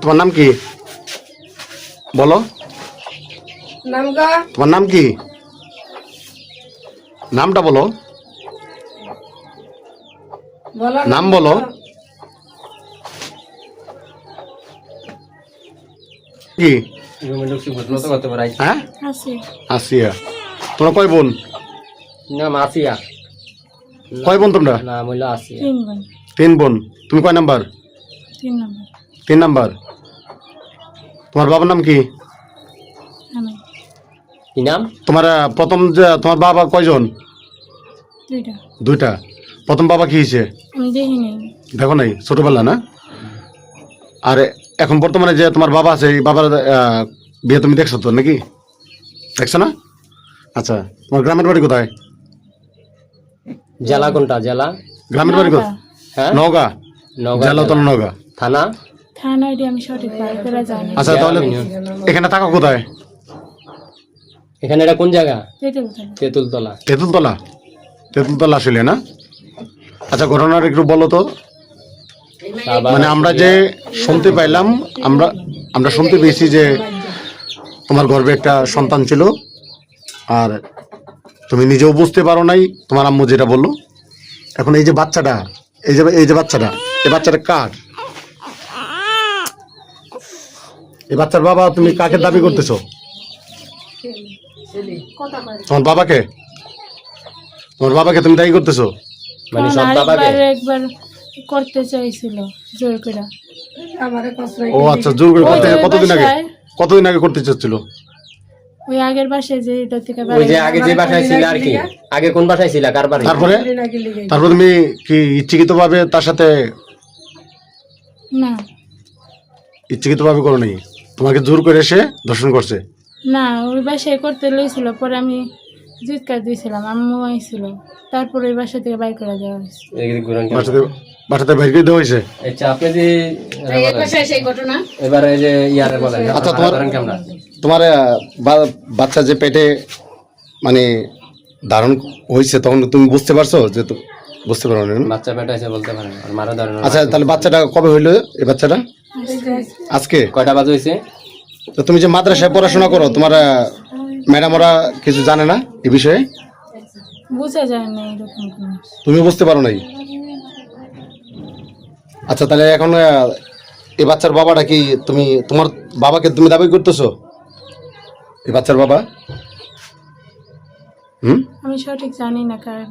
তোমার নাম কি? বলো। তোমার নাম কি? নামটা বলো। বলো নাম বলো। কি? হ্যাঁ? আসিয়া তোমরা কয় বোন? নাম আসিয়া। কয় বোন তোমরা? নাম হইল আসিয়া। তিন বোন। তুমি কয় নাম্বার? তিন নম্বর। তিন নাম্বার। তোমার বাবার নাম কি? কি নাম? তোমার প্রথম যে তোমার বাবা কয়জন? দুইটা। দুইটা। প্রথম বাবা কি হয়েছে? দেখো নাই। ছোটবেলা না? আর এখন বর্তমানে যে তোমার বাবা আছে এই বাবার বিয়ে তুমি দেখছ তো নাকি? দেখছ না? আচ্ছা তোমার গ্রামের বাড়ি কোথায়? জেলা কোনটা? জেলা? গ্রামের বাড়ি কোথায়? হ্যাঁ? নওগাঁ। নওগাঁ জেলা। তো নওগাঁ। থানা? থানা আইডি আমি সঠিক করে জানি আচ্ছা তাহলে এখানে থাকো কোথায়? এখানে এটা কোন জায়গা? তেঁতুলতলা। তেঁতুলতলা। তেঁতুলতলা? আসলে না? আচ্ছা ঘটনাটা একটু বলো তো। মানে আমরা যে শুনতে পাইলাম আমরা আমরা শুনতে পেয়েছি যে তোমার গর্ভে একটা সন্তান ছিল আর তুমি নিজেও বুঝতে পারো নাই তোমার আম্মু যেটা বলল। এখন এই যে বাচ্চাটা এই যে এই যে বাচ্চাটা এই বাচ্চাটা কার? এই বাচ্চার বাবা তুমি কাকে দাবি করতেছো? তোমার বাবাকে? তোমার বাবাকে তুমি দায়ী করতেছো? মানে সব বাবাকে? একবার করতে চাইছিল জোর করে। আমারে কষ্ট ও আচ্ছা জোর করে করতে কতদিন আগে বাসায়- কতদিন আগে করতে চাচ্ছিল? ওই আগের বাসে যে এটা থেকে ওই যে আগে যে বাসায় ছিল আর কি। আগে কোন বাসায় ছিল? কার বাড়ি? তারপরে? তারপর তুমি কি ইচ্ছাকৃত ভাবে তার সাথে না। ইচ্ছাকৃত ভাবে করো নাই? তোমাকে জোর করে এসে দর্শন করছে? না ওই বাসায় করতে লইছিল পরে আমি জিৎকার দিয়েছিলাম আম্মু আইছিল। তারপর ওই বাসা থেকে বাই করে দেওয়া হয়েছে? বাসাতে বাসাতে বাইর করে দেওয়া হয়েছে? আচ্ছা আপনি যে সেই ঘটনা? এবারে এই যে ইয়ারে বলেন। আচ্ছা, তোমার- তোমার বা- বাচ্চা যে পেটে মানে ধারণ হয়েছে তখন তুমি বুঝতে পারছ যে তো বুঝতে পারো না বাচ্চা পেটে এসে বলতে পারেন আর মারা ধরেন না। আচ্ছা তাহলে বাচ্চাটা কবে হইল এই বাচ্চাটা? আজকে? কয়টা বাজে হয়েছে? তো তুমি যে মাদ্রাসায় পড়াশোনা করো তোমার ম্যাডাম ওরা কিছু জানে না এ বিষয়ে? বোঝা যায় না এরকম তুমি বুঝতে পারো নাই? আচ্ছা তাহলে এখন এই বাচ্চার বাবাটা কি তুমি তোমার বাবাকে তুমি দাবি করতেছো? এই বাচ্চার বাবা? হুম? আমি সঠিক জানি না কারণ